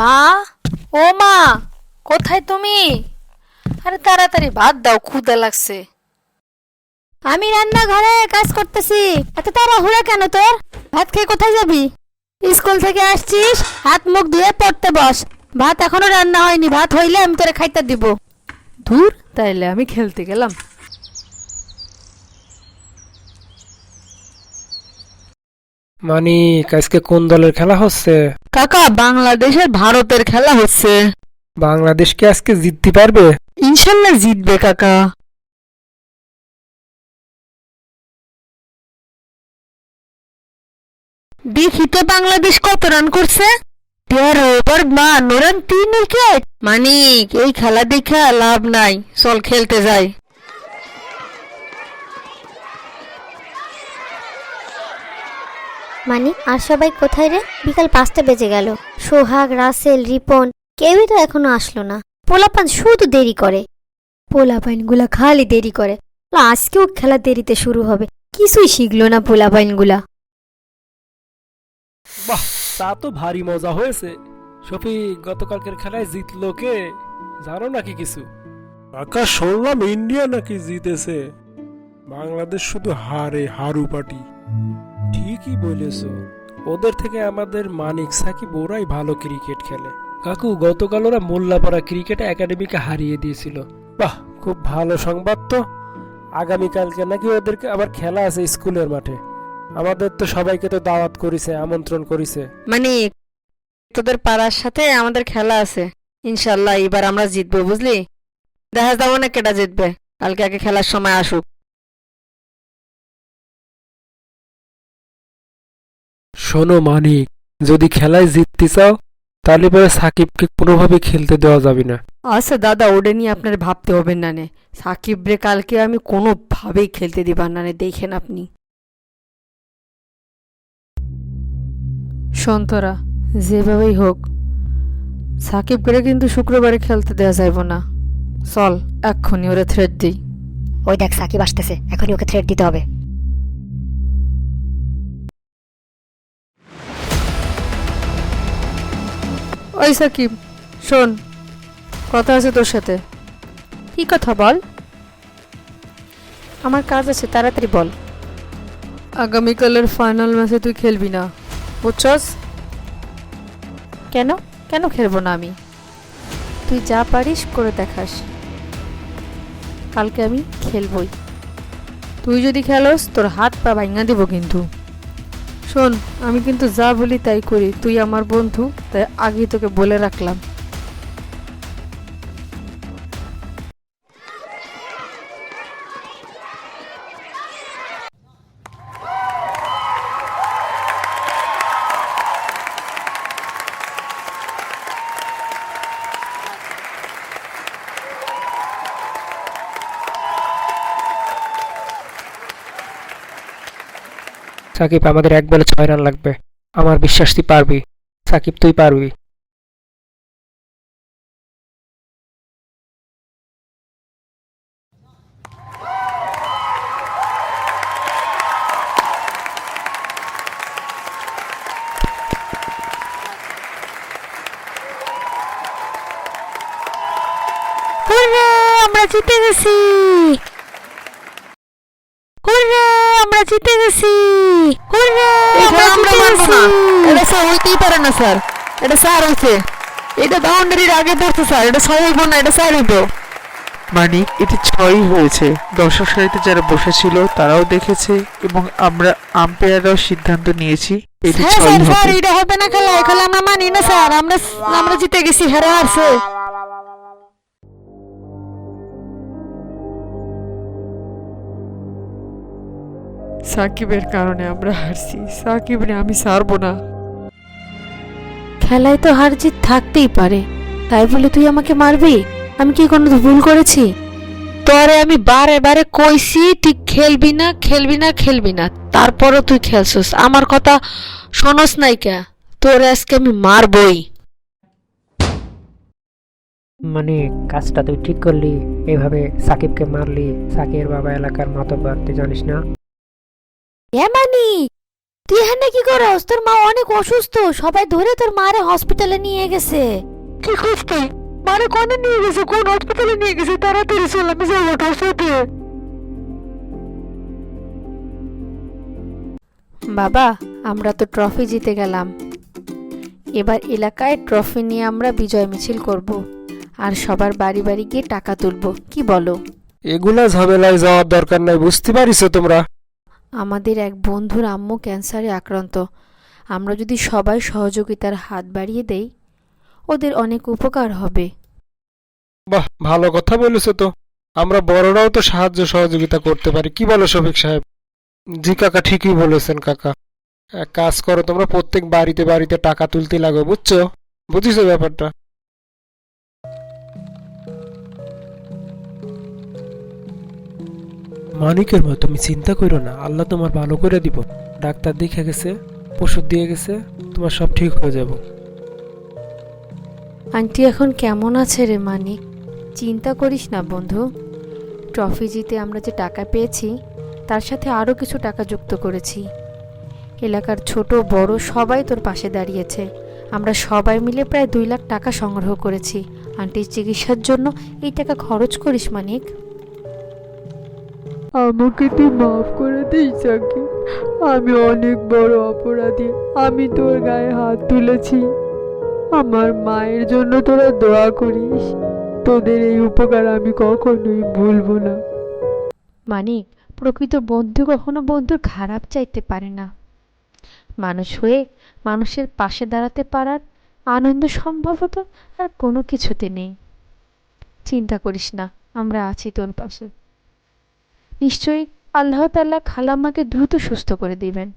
মা? ও মা কোথায় তুমি? আরে তাড়াতাড়ি ভাত দাও ক্ষুদা লাগছে। আমি রান্নাঘরে কাজ করতেছি। এত তাড়াহুড়া কেন তোর? ভাত খেয়ে কোথায় যাবি? স্কুল থেকে আসছিস হাত মুখ ধুয়ে পড়তে বস। ভাত এখনও রান্না হয়নি ভাত হইলে আমি তোরে খাইতে দিব। ধুর তাইলে আমি খেলতে গেলাম। মানিক আজকে কোন দলের খেলা হচ্ছে? কাকা বাংলাদেশের ভারতের খেলা হচ্ছে। বাংলাদেশ কি আজকে জিততে পারবে? ইনশাল্লাহ জিতবে কাকা। দেখি তো বাংলাদেশ কত রান করছে। তেরো ওভার রান তিন উইকেট। মানিক এই খেলা দেখা লাভ নাই। চল খেলতে যাই। মানে আর সবাই কোথায় রে? বিকাল পাঁচটা বেজে গেল। সোহাগ রাসেল রিপন কেউই তো এখনও আসলো না। পোলাপান শুধু দেরি করে। পোলাপাইনগুলা খালি দেরি করে। আজকেও খেলা দেরিতে শুরু হবে। কিছুই শিখলো না পোলাপাইনগুলা। বাহ তা তো ভারী মজা হয়েছে। শফিক গতকালকের খেলায় জিতলো কে? জানো নাকি কিছু? আকাশ শুনলাম ইন্ডিয়া নাকি জিতেছে। বাংলাদেশ শুধু হারে হারু পাটি ঠিকই বলেছ। ওদের থেকে আমাদের মানিক সাকিব ওরাই ভালো ক্রিকেট খেলে। কাকু, গতকাল ওরা মোল্লাপাড়া ক্রিকেট একাডেমিকে হারিয়ে দিয়েছিল। বাহ, খুব ভালো সংবাদ তো। আগামীকালকে নাকি ওদেরকে আবার খেলা আছে স্কুলের মাঠে। আমাদের তো সবাইকে তো দাওয়াত করেছে, আমন্ত্রণ করেছে। মানে তোদের পাড়ার সাথে আমাদের খেলা আছে। ইনশাল্লাহ এবার আমরা জিতবো, বুঝলি? দেখা যাব না কেটা জিতবে। কালকে আগে খেলার সময় আসুক। শোনো মানিক যদি খেলায় জিততে চাও তাহলে পরে সাকিবকে কোনোভাবে খেলতে দেওয়া যাবে না। আচ্ছা দাদা ওটা নিয়ে আপনার ভাবতে হবে না নে। সাকিব রে কালকে আমি কোনোভাবেই খেলতে দিবার না নে দেখেন আপনি। সন্তরা যেভাবেই হোক সাকিব করে কিন্তু শুক্রবারে খেলতে দেওয়া যাইব না। চল এক্ষুনি ওরে থ্রেড দিই। ওই দেখ সাকিব আসতেছে এখনই ওকে থ্রেড দিতে হবে। ওই সাকিব, শোন, কথা আছে তোর সাথে। কি কথা বল? আমার কাজ আছে, তাড়াতাড়ি বল। আগামীকালের ফাইনাল ম্যাচে তুই খেলবি না, বুঝছস? কেন? কেন খেলব না আমি? তুই যা পারিস করে দেখাস। কালকে আমি খেলবই। তুই যদি খেলোস, তোর হাত পা ভাঙা দিব কিন্তু। শোন, আমি কিন্তু যা বলি তাই করি, তুই আমার বন্ধু, তাই আগেই তোকে বলে রাখলাম। সাকিব, আমাদের এক বলে ছয় রান লাগবে। আমার বিশ্বাস, তুই পারবি। সাকিব, তুই পারবি। আমরা জিতে গেছি। আমরা জিতে গেছি। জিতে গেছি এটা স্যার হইতেই পারে না স্যার এটা স্যার হইছে এটা বাউন্ডারির আগে পড়ছে স্যার এটা ছয় হইব না এটা স্যার হইব মানে এটি ছয়ই হয়েছে দর্শক সারিতে যারা বসেছিল তারাও দেখেছে এবং আমরা আম্পায়াররাও সিদ্ধান্ত নিয়েছি এটি ছয়ই হবে এটা হবে না খেলা খেলা আমরা মানি না স্যার আমরা আমরা জিতে গেছি হেরে হারছে সাকিবের কারণে আমরা হারছি। সাকিবরে আমি ছাড়বো না। খেলায় তো হার জিত থাকতেই পারে। তাই বলে তুই আমাকে মারবি? আমি কি কোনো ভুল করেছি? তোরে আমি বারে বারে কইছি তুই খেলবি না খেলবি না খেলবি না। তারপরও তুই খেলছিস। আমার কথা শোনস নাই কে? তোর আজকে আমি মারবই। মানে কাজটা তুই ঠিক করলি, এভাবে সাকিবকে মারলি, সাকিবের বাবা এলাকার মাতব্বর তুই জানিস না? এ মানি তুই এখানে কি করস? তোর মা অনেক অসুস্থ সবাই ধরে তোর মারে হসপিটালে নিয়ে গেছে। কি করতে মানে কোনে নিয়ে গেছে? কোন হসপিটালে নিয়ে গেছে? তাড়াতাড়ি চল আমি যাব তোর সাথে। বাবা আমরা তো ট্রফি জিতে গেলাম। এবার এলাকায় ট্রফি নিয়ে আমরা বিজয় মিছিল করব আর সবার বাড়ি বাড়ি গিয়ে টাকা তুলবো কি বলো? এগুলা ঝামেলায় যাওয়ার দরকার নাই বুঝতে পারিস তোমরা? আমাদের এক বন্ধুর আম্মু ক্যান্সারে আক্রান্ত। আমরা যদি সবাই সহযোগিতার হাত বাড়িয়ে দেই, ওদের অনেক উপকার হবে। বাহ, ভালো কথা বলেছ তো। আমরা বড়রাও তো সাহায্য সহযোগিতা করতে পারি। কি বলো শফিক সাহেব? জি কাকা, ঠিকই বলেছেন কাকা। কাজ করো, তোমরা প্রত্যেক বাড়িতে বাড়িতে টাকা তুলতে লাগো, বুঝছ? বুঝিছো ব্যাপারটা? মানিকের মতো, তুমি চিন্তা করো না, আল্লাহ তোমার ভালো করে দিব। ডাক্তার দেখে গেছে, ওষুধ দিয়ে গেছে, তোমার সব ঠিক হয়ে যাবে। আন্টি এখন কেমন আছে রে মানিক? চিন্তা করিস না বন্ধু। ট্রফি জিতে আমরা যে টাকা পেয়েছি, তার সাথে আরও কিছু টাকা যুক্ত করেছি। এলাকার ছোট, বড় সবাই তোর পাশে দাঁড়িয়েছে। আমরা সবাই মিলে প্রায় দুই লাখ টাকা সংগ্রহ করেছি। আন্টির চিকিৎসার জন্য এই টাকা খরচ করিস মানিক। আমাকে তুই মাফ করে দিস সাকি আমি অনেক বড় অপরাধী। আমি তোর গায়ে হাত তুলেছি। আমার মায়ের জন্য তোরা দোয়া করিস। তোদের এই উপকার আমি কখনোই ভুলবো না। মানিক, প্রকৃত বন্ধু কখনো বন্ধুর খারাপ চাইতে পারে না। মানুষ হয়ে মানুষের পাশে দাঁড়াতে পারার আনন্দ সম্ভবত আর কোনো কিছুতে নেই। চিন্তা করিস না, আমরা আছি তোর পাশে। নিশ্চয়ই আল্লাহ তাল্লাহ খালাম্মাকে দ্রুত সুস্থ করে দিবেন।